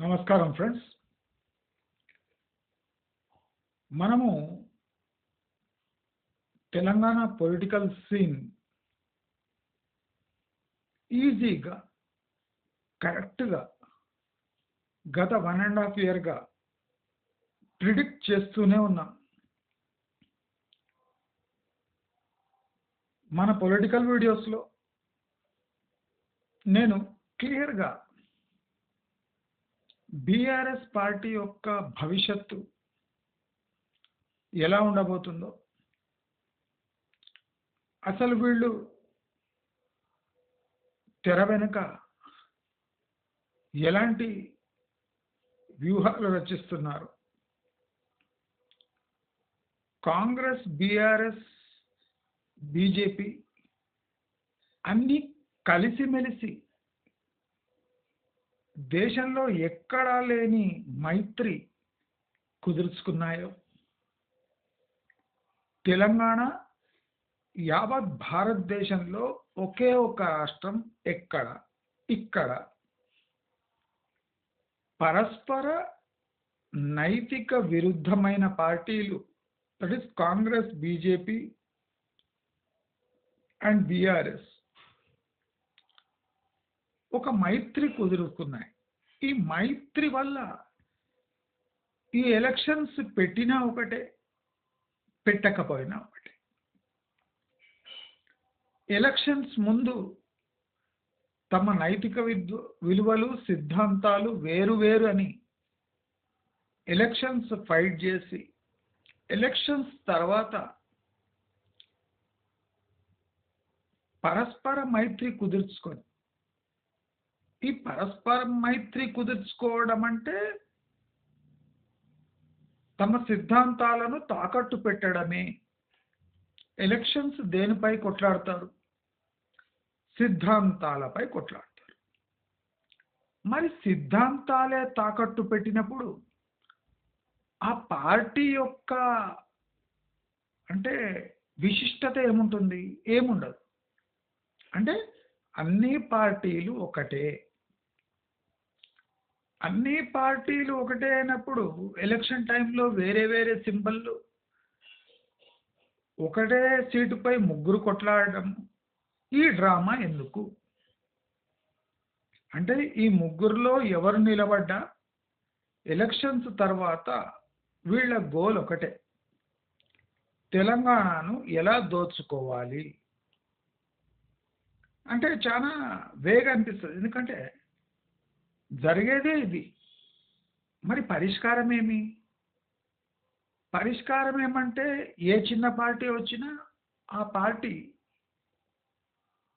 నమస్కారం ఫ్రెండ్స్. మనము Telangana political scene ఈజీగా కరెక్ట్గా గత వన్ అండ్ హాఫ్ ఇయర్గా ప్రిడిక్ట్ చేస్తూనే ఉన్నాం. మన పొలిటికల్ వీడియోస్లో నేను క్లియర్గా బీఆర్ఎస్ పార్టీ యొక్క భవిష్యత్తు ఎలా ఉండబోతుందో అసలు వీళ్ళు తెర వెనుక ఎలాంటి వ్యూహాలు రచిస్తున్నారు? కాంగ్రెస్ బీఆర్ఎస్ బీజేపీ అన్నీ కలిసిమెలిసి దేశంలో ఎక్కడా లేని మైత్రి కుదుర్చుకున్నాయో. తెలంగాణ యావత్ భారతదేశంలో ఒకే ఒక రాష్ట్రం ఎక్కడ? ఇక్కడ. పరస్పర నైతిక విరుద్ధమైన పార్టీలు that is Congress BJP and BRS ఒక మైత్రి కుదురుకున్నాయి. ఈ మైత్రి వల్ల ఈ ఎలక్షన్స్ పెట్టినా ఒకటే పెట్టకపోయినా ఒకటే. ఎలక్షన్స్ ముందు తమ నైతిక విద్వ విలువలు సిద్ధాంతాలు వేరు వేరు అని ఎలక్షన్స్ ఫైట్ చేసి ఎలక్షన్స్ తర్వాత పరస్పర మైత్రి కుదుర్చుకొని ఈ పరస్పర మైత్రి కుదుర్చుకోవడం అంటే తమ సిద్ధాంతాలను తాకట్టు పెట్టడమే. ఎలక్షన్స్ దేనిపై కొట్లాడతారు? సిద్ధాంతాలపై కొట్లాడతారు. మరి సిద్ధాంతాలే తాకట్టు పెట్టినప్పుడు ఆ పార్టీ యొక్క అంటే విశిష్టత ఏముంటుంది? ఏముండదు. అంటే అన్ని పార్టీలు ఒకటే. అన్ని పార్టీలు ఒకటే అయినప్పుడు ఎలక్షన్ టైంలో వేరే వేరే సింబల్లు ఒకటే సీటుపై ముగ్గురు కొట్లాడడం ఈ డ్రామా ఎందుకు? అంటే ఈ ముగ్గురులో ఎవరు నిలబడ్డా? ఎలక్షన్స్ తర్వాత వీళ్ళ గోల్ ఒకటే. తెలంగాణను ఎలా దోచుకోవాలి? అంటే చాలా వేగ అనిపిస్తుంది. ఎందుకంటే జరిగేదే ఇది. మరి పరిష్కారం ఏమి పరిష్కారం ఏమంటే ఏ చిన్న పార్టీ వచ్చినా ఆ పార్టీ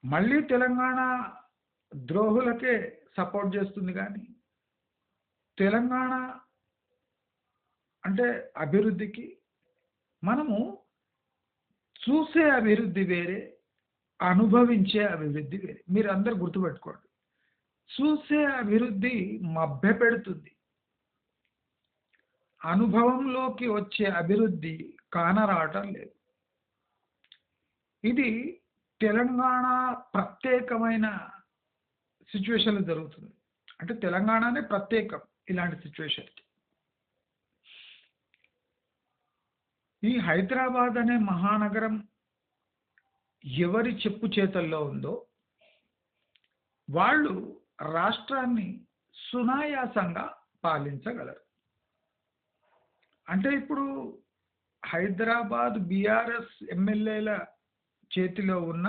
మళ్ళీ తెలంగాణ ద్రోహులకే సపోర్ట్ చేస్తుంది కానీ తెలంగాణ అంటే అభివృద్ధికి మనము చూసే అభివృద్ధి వేరే అనుభవించే అభివృద్ధి వేరే. మీరు అందరు గుర్తుపెట్టుకోండి. చూసే అభివృద్ధి మభ్య పెడుతుంది. అనుభవంలోకి వచ్చే అభివృద్ధి కానరావటం లేదు. ఇది తెలంగాణ ప్రత్యేకమైన సిచ్యువేషన్లో జరుగుతుంది. అంటే తెలంగాణనే ప్రత్యేకం ఇలాంటి సిచ్యువేషన్కి. ఈ హైదరాబాద్ అనే మహానగరం ఎవరి చెప్పు చేతల్లో ఉందో వాళ్ళు రాష్ట్రాన్ని సునాయాసంగా పాలించగలరు. అంటే ఇప్పుడు హైదరాబాద్ బీఆర్ఎస్ ఎమ్మెల్యేల చేతిలో ఉన్న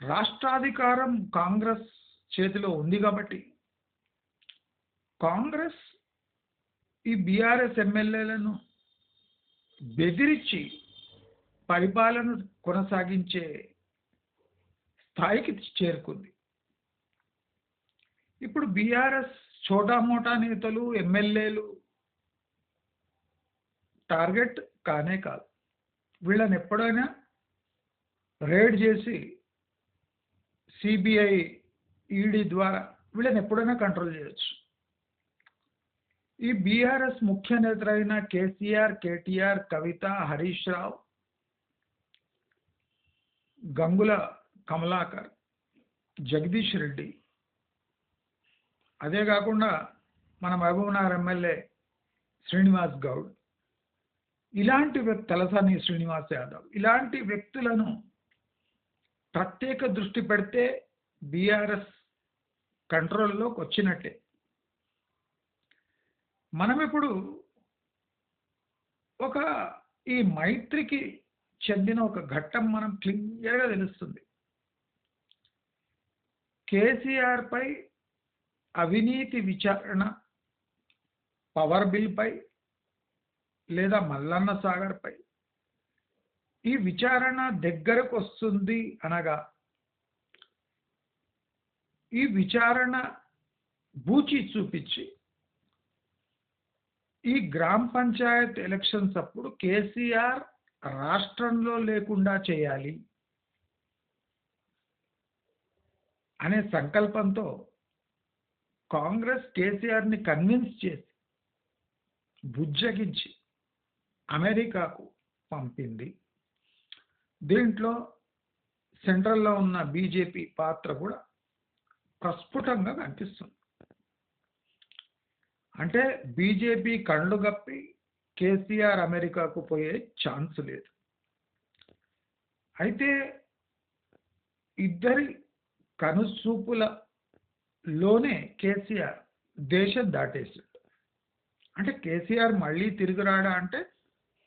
రాష్ట్రాధికారం కాంగ్రెస్ చేతిలో ఉంది కాబట్టి కాంగ్రెస్ ఈ బీఆర్ఎస్ ఎమ్మెల్యేలను బెదిరించి పరిపాలన కొనసాగించే స్థాయికి చేరుకుంది. ఇప్పుడు బీఆర్ఎస్ చోటా మోటా నేతలు ఎమ్మెల్యేలు టార్గెట్ కానే కాదు. వీళ్ళని ఎప్పుడైనా రేడ్ చేసి సిబిఐ ఈడీ ద్వారా వీళ్ళని ఎప్పుడైనా కంట్రోల్ చేయొచ్చు. ఈ బీఆర్ఎస్ ముఖ్య నేతలైన కేసీఆర్ కేటీఆర్ కవిత హరీష్ రావు గంగుల కమలాకర్ జగదీష్ రెడ్డి అదే కాకుండా మన మహబూబ్నగర్ ఎమ్మెల్యే శ్రీనివాస్ గౌడ్ ఇలాంటి వ్యక్తి తలసాని శ్రీనివాస్ యాదవ్ ఇలాంటి వ్యక్తులను ప్రత్యేక దృష్టి పెడితే బీఆర్ఎస్ కంట్రోల్లోకి వచ్చినట్టే. మనం ఇప్పుడు ఒక ఈ మైత్రికి చెందిన ఒక ఘట్టం మనం క్లియర్గా తెలుస్తుంది. కేసీఆర్పై అవినీతి విచారణ పవర్ బిల్పై లేదా మల్లన్న సాగర్పై ఈ విచారణ దగ్గరకు వస్తుంది అనగా ఈ విచారణ బూచి చూపించి ఈ గ్రామ పంచాయత్ ఎలక్షన్స్ అప్పుడు కేసీఆర్ రాష్ట్రంలో లేకుండా చేయాలి అనే సంకల్పంతో కాంగ్రెస్ కేసీఆర్ని కన్విన్స్ చేసి బుజ్జగించి అమెరికాకు పంపింది. దీంట్లో సెంట్రల్లో ఉన్న బీజేపీ పాత్ర కూడా ప్రస్ఫుటంగా కనిపిస్తుంది. అంటే బీజేపీ కళ్ళు గప్పి కేసీఆర్ అమెరికాకు పోయే ఛాన్స్ లేదు. అయితే ఇద్దరి కనుసూపుల లోనే కేసీఆర్ దేశం దాటేసాడు అంటే కేసీఆర్ మళ్ళీ తిరిగి రాడా అంటే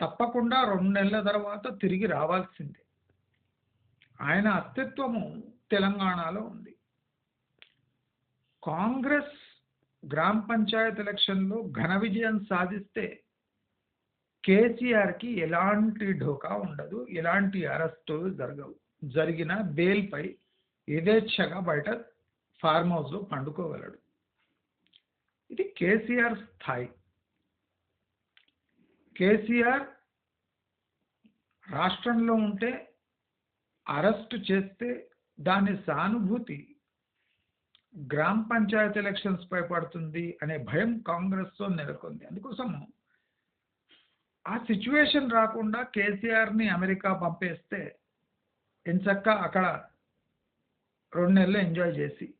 తప్పకుండా రెండు నెలల తర్వాత తిరిగి రావాల్సిందే. ఆయన అస్తిత్వము తెలంగాణలో ఉంది. కాంగ్రెస్ గ్రామ పంచాయత్ ఎలక్షన్లో ఘన విజయం సాధిస్తే కేసీఆర్కి ఎలాంటి ఢోకా ఉండదు ఎలాంటి అరెస్టులు జరగవు. జరిగిన బెయిల్పై యథేచ్ఛగా బయట ఫార్మ్ హౌస్లో పండుకోగలడు. ఇది కేసీఆర్ స్థాయి. కేసీఆర్ రాష్ట్రంలో ఉంటే అరెస్ట్ చేస్తే దాని సానుభూతి గ్రామ పంచాయత్ ఎలక్షన్స్ పై పడుతుంది అనే భయం కాంగ్రెస్తో నెలకొంది. అందుకోసం ఆ సిచ్యువేషన్ రాకుండా కేసీఆర్ని అమెరికా పంపేస్తే ఎంచక్క అక్కడ రెండు నెలలు ఎంజాయ్ చేసి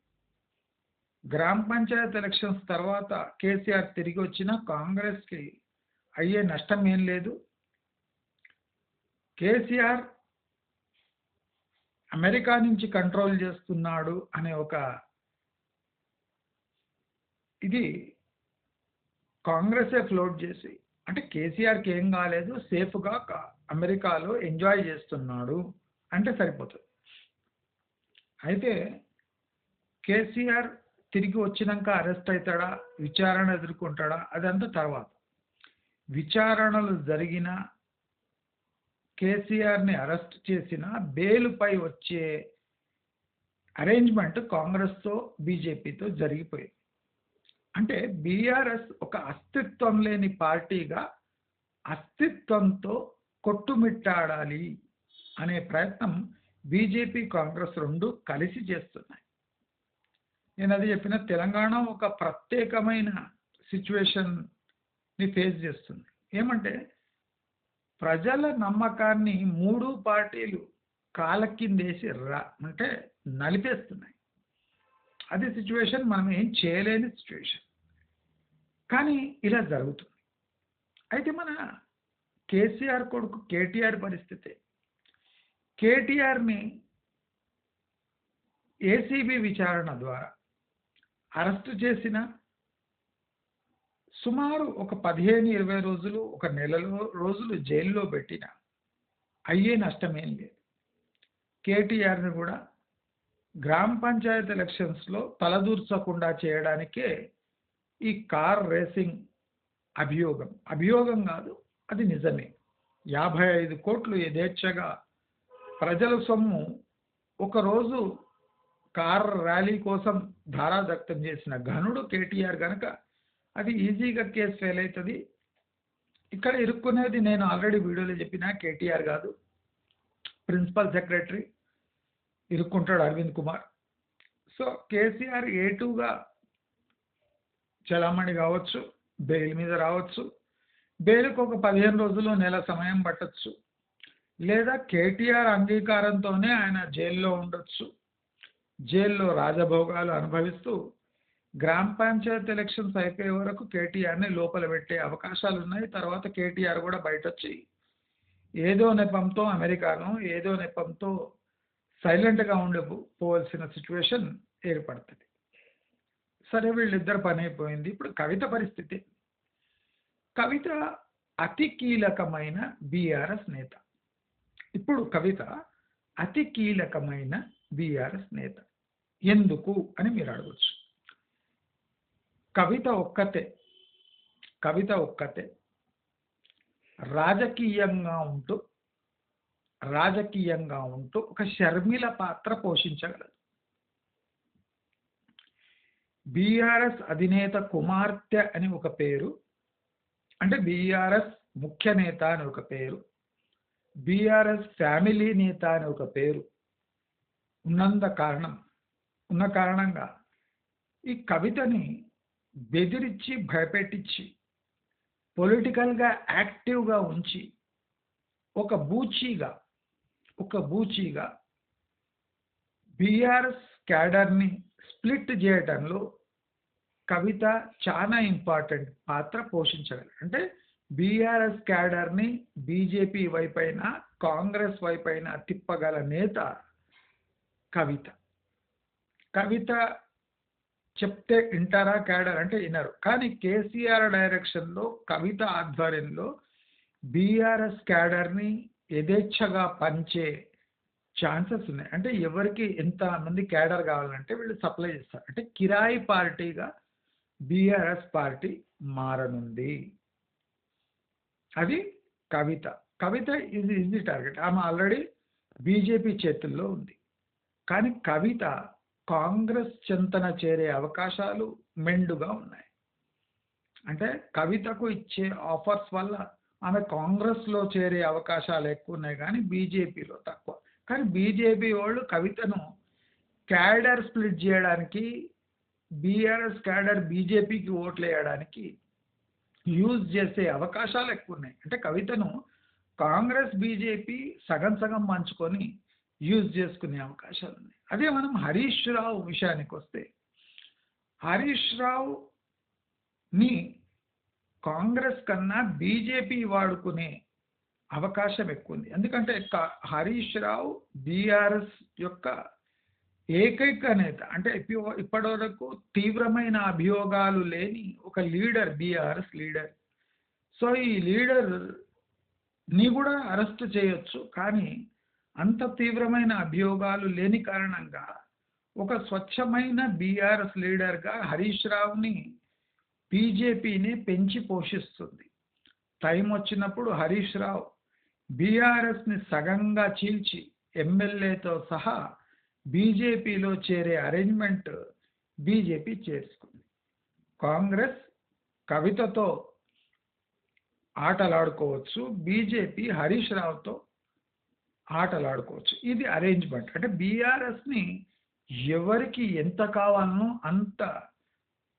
గ్రామ పంచాయత్ ఎలక్షన్స్ తర్వాత కేసీఆర్ తిరిగి వచ్చినా కాంగ్రెస్కి అయ్యే నష్టం ఏం లేదు. కేసీఆర్ అమెరికా నుంచి కంట్రోల్ చేస్తున్నాడు అనే ఒక ఇది కాంగ్రెసే ఫ్లోట్ చేసి అంటే కేసీఆర్కి ఏం కాలేదు సేఫ్గా అమెరికాలో ఎంజాయ్ చేస్తున్నాడు అంటే సరిపోతుంది. అయితే కేసీఆర్ తిరిగి వచ్చినాక అరెస్ట్ అవుతాడా? విచారణ ఎదుర్కొంటాడా? అదంతా తర్వాత. విచారణలు జరిగిన కేసీఆర్ని అరెస్ట్ చేసిన బెయిల్పై వచ్చే అరేంజ్మెంట్ కాంగ్రెస్తో బీజేపీతో జరిగిపోయింది. అంటే బీఆర్ఎస్ ఒక అస్తిత్వం లేని పార్టీగా అస్తిత్వంతో కొట్టుమిట్టాడాలి అనే ప్రయత్నం బీజేపీ కాంగ్రెస్ రెండు కలిసి చేస్తున్నాయి. నేను అది చెప్పిన తెలంగాణ ఒక ప్రత్యేకమైన సిచ్యువేషన్ని ఫేస్ చేస్తుంది. ఏమంటే ప్రజల నమ్మకాన్ని మూడు పార్టీలు కాలక్కిందేసి కిందేసి రా అంటే నలిపేస్తున్నాయి. అది సిచ్యువేషన్ మనం ఏం చేయలేని సిచ్యువేషన్ కానీ ఇలా జరుగుతుంది. అయితే మన కేసీఆర్ కొడుకు కేటీఆర్ పరిస్థితి కేటీఆర్ని ఏసీబీ విచారణ ద్వారా అరెస్టు చేసిన సుమారు ఒక పదిహేను ఇరవై రోజులు ఒక నెలలో రోజులు జైల్లో పెట్టిన అయ్యే నష్టమేం లేదు. కేటీఆర్ని కూడా గ్రామ పంచాయత్ ఎలక్షన్స్లో తలదూర్చకుండా చేయడానికే ఈ కార్ రేసింగ్ అభియోగం. అభియోగం కాదు అది నిజమే. యాభై ఐదు కోట్లు యథేచ్ఛగా ప్రజల సొమ్ము ఒకరోజు కార్ ర్యాలీ కోసం ధారాదత్తం చేసిన ఘనుడు కేటీఆర్ కనుక అది ఈజీగా కేసు ఫెయిల్ అవుతుంది. ఇక్కడ ఇరుక్కునేది నేను ఆల్రెడీ వీడియోలో చెప్పిన కేటీఆర్ కాదు principal secretary ఇరుక్కుంటాడు Arvind Kumar. So KCR A టూగా చలామణి కావచ్చు బెయిల్ మీద రావచ్చు బెయిల్కి ఒక పదిహేను రోజులు నెల సమయం పట్టచ్చు లేదా కేటీఆర్ అంగీకారంతోనే ఆయన జైల్లో ఉండొచ్చు జైల్లో రాజభోగాలు అనుభవిస్తూ గ్రామ పంచాయత్ ఎలక్షన్స్ అయిపోయే వరకు కేటీఆర్ని లోపల పెట్టే అవకాశాలు ఉన్నాయి తర్వాత కేటీఆర్ కూడా బయట వచ్చి ఏదో నెపంతో అమెరికాను ఏదో నెపంతో సైలెంట్గా ఉండి పోవాల్సిన సిచ్యువేషన్ ఏర్పడుతుంది. సరే వీళ్ళిద్దరు పని అయిపోయింది. ఇప్పుడు కవిత పరిస్థితి. కవిత అతి కీలకమైన బీఆర్ఎస్ నేత. ఇప్పుడు కవిత అతి కీలకమైన బీఆర్ఎస్ నేత. ఎందుకు అని మీరు అడగచ్చు. కవిత ఒక్కతే కవిత ఒక్కతే రాజకీయంగా ఉంటూ రాజకీయంగా ఉంటూ ఒక షర్మిల పాత్ర పోషించగలదు. బీఆర్ఎస్ అధినేత కుమార్తె అని ఒక పేరు అంటే బీఆర్ఎస్ ముఖ్య నేత అని ఒక పేరు బీఆర్ఎస్ ఫ్యామిలీ నేత అని ఒక పేరు ఉన్నంత కారణం ఉన్న కారణంగా ఈ కవితని బెదిరించి భయపెట్టించి పొలిటికల్గా యాక్టివ్గా ఉంచి ఒక బూచీగా ఒక బూచీగా బీఆర్ఎస్ క్యాడర్ని స్ప్లిట్ చేయడంలో కవిత చాలా ఇంపార్టెంట్ పాత్ర పోషించగలరు అంటే బీఆర్ఎస్ క్యాడర్ని బీజేపీ వైపైన కాంగ్రెస్ వైపైన తిప్పగల నేత కవిత. కవిత చెప్తే వింటారా క్యాడర్ అంటే వినరు. కానీ కేసీఆర్ డైరెక్షన్లో కవిత ఆధ్వర్యంలో బీఆర్ఎస్ క్యాడర్ని యథేచ్ఛగా పంచే ఛాన్సెస్ ఉన్నాయి. అంటే ఎవరికి ఎంత మంది క్యాడర్ కావాలంటే వీళ్ళు సప్లై చేస్తారు. అంటే కిరాయి పార్టీగా బీఆర్ఎస్ పార్టీ మారనుంది. అది కవిత. కవిత ఇది ఇది టార్గెట్ ఆమె ఆల్రెడీ బీజేపీ చేతుల్లో ఉంది. కానీ కవిత కాంగ్రెస్ చింతన చేరే అవకాశాలు మెండుగా ఉన్నాయి. అంటే కవితకు ఇచ్చే ఆఫర్స్ వల్ల ఆమె కాంగ్రెస్లో చేరే అవకాశాలు ఎక్కువ ఉన్నాయి కానీ బీజేపీలో తక్కువ. కానీ బీజేపీ వాళ్ళు కవితను క్యాడర్ స్ప్లిట్ చేయడానికి బీఆర్ఎస్ క్యాడర్ బీజేపీకి ఓట్లు వేయడానికి యూజ్ చేసే అవకాశాలు ఎక్కువ ఉన్నాయి. అంటే కవితను కాంగ్రెస్ బీజేపీ సగం సగం మంచుకొని యూజ్ చేసుకునే అవకాశాలు ఉన్నాయి. అదే మనం హరీష్ రావు విషయానికి వస్తే హరీష్ రావుని కాంగ్రెస్ కన్నా బీజేపీ వాడుకునే అవకాశం ఎక్కువ ఉంది ఎందుకంటే హరీష్ రావు బీఆర్ఎస్ యొక్క ఏకైక నేత. అంటే ఇప్పటి ఇప్పటివరకు తీవ్రమైన అభియోగాలు లేని ఒక లీడర్ బీఆర్ఎస్ లీడర్. సో ఈ లీడర్ని కూడా అరెస్ట్ చేయొచ్చు. కానీ అంత తీవ్రమైన అభియోగాలు లేని కారణంగా ఒక స్వచ్ఛమైన బీఆర్ఎస్ లీడర్గా హరీష్ రావుని బీజేపీని పెంచి పోషిస్తుంది. టైం వచ్చినప్పుడు హరీష్ రావు బీఆర్ఎస్ని సగంగా చీల్చి ఎమ్మెల్యేతో సహా బీజేపీలో చేరే అరేంజ్మెంట్ బీజేపీ చేసుకుంది కాంగ్రెస్ కవితతో ఆటలాడుకోవచ్చు బీజేపీ హరీష్ రావుతో ఆటలాడుకోవచ్చు. ఇది అరేంజ్మెంట్ అంటే బీఆర్ఎస్ని ఎవరికి ఎంత కావాలనో అంత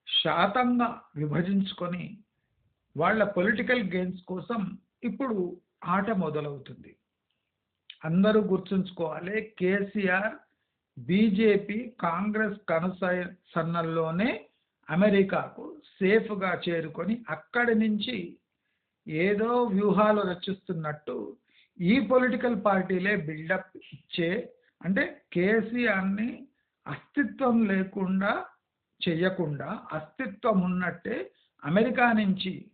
శాతంగా విభజించుకొని వాళ్ళ పొలిటికల్ గెయిన్స్ కోసం ఇప్పుడు ఆట మొదలవుతుంది. అందరూ గుర్తుంచుకోవాలి కేసీఆర్ బీజేపీ కాంగ్రెస్ కనుసన్నల్లోనే అమెరికాకు సేఫ్గా చేరుకొని అక్కడి నుంచి ఏదో వ్యూహాలు రచిస్తున్నట్టు ఈ పొలిటికల్ పార్టీలే బిల్డప్ ఇచ్చే అంటే కేసీఆర్ని అస్తిత్వం లేకుండా చెయ్యకుండా అస్తిత్వం ఉన్నట్టే అమెరికా నుంచి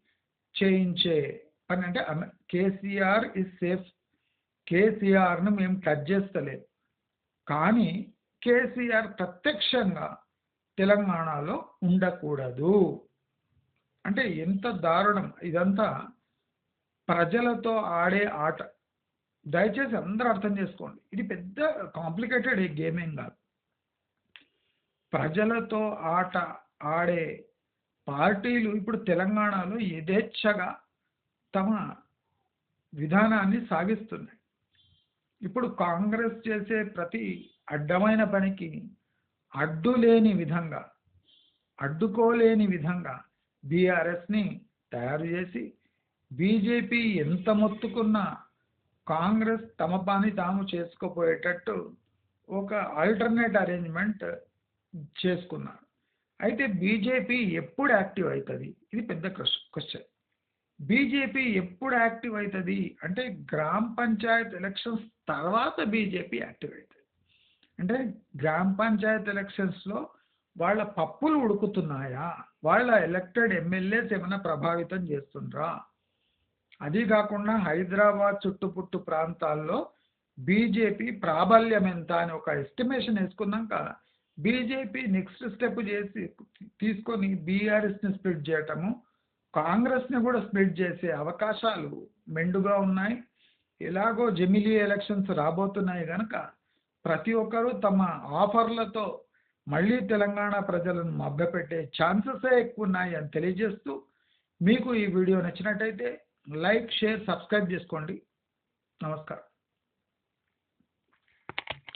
చేయించే పని అంటే అమె కేసీఆర్ ఇస్ సేఫ్ కేసీఆర్ను మేము టచ్ చేస్తలేం. కానీ కేసీఆర్ ప్రత్యక్షంగా తెలంగాణలో ఉండకూడదు. అంటే ఎంత దారుణం. ఇదంతా ప్రజలతో ఆడే ఆట. దయచేసి అందరూ అర్థం చేసుకోండి. ఇది పెద్ద కాంప్లికేటెడ్ గేమ్ ఏం కాదు. ప్రజలతో ఆట ఆడే పార్టీలు ఇప్పుడు తెలంగాణలో యథేచ్ఛగా తమ విధానాన్ని సాగిస్తున్నాయి. ఇప్పుడు కాంగ్రెస్ చేసే ప్రతి అడ్డమైన పనికి అడ్డు లేని విధంగా అడ్డుకోలేని విధంగా బీఆర్ఎస్ని తయారు చేసి బీజేపీ ఎంత మొత్తుకున్నా కాంగ్రెస్ తమ పని తాము చేసుకోపోయేటట్టు ఒక ఆల్టర్నేట్ అరేంజ్మెంట్ చేసుకున్నారు. అయితే బీజేపీ ఎప్పుడు యాక్టివ్ అవుతుంది ఇది పెద్ద క్వశ్చన్ బీజేపీ ఎప్పుడు యాక్టివ్ అవుతుంది అంటే గ్రామ పంచాయత్ ఎలక్షన్స్ తర్వాత బీజేపీ యాక్టివ్ అవుతుంది అంటే గ్రామ పంచాయత్ ఎలక్షన్స్లో వాళ్ళ పప్పులు ఉడుకుతున్నాయా? వాళ్ళ ఎలక్టెడ్ ఎమ్మెల్యేస్ ఏమైనా ప్రభావితం చేస్తుండ్రా? అది కాకుండా హైదరాబాద్ చుట్టుపుట్టు ప్రాంతాల్లో బీజేపీ ప్రాబల్యం ఎంత అని ఒక ఎస్టిమేషన్ వేసుకుందాం కదా? బీజేపీ నెక్స్ట్ స్టెప్ చేసి తీసుకొని బీఆర్ఎస్ని స్ప్లిట్ చేయటము కాంగ్రెస్ని కూడా స్ప్లిట్ చేసే అవకాశాలు మెండుగా ఉన్నాయి. ఎలాగో జమిలీ ఎలక్షన్స్ రాబోతున్నాయి కనుక ప్రతి ఒక్కరూ తమ ఆఫర్లతో మళ్ళీ తెలంగాణ ప్రజలను మభ్యపెట్టే ఛాన్సెసే ఎక్కువ ఉన్నాయి అని తెలియజేస్తూ మీకు ఈ వీడియో నచ్చినట్టయితే లైక్ షేర్ సబ్స్క్రైబ్ చేసుకోండి. నమస్కారం.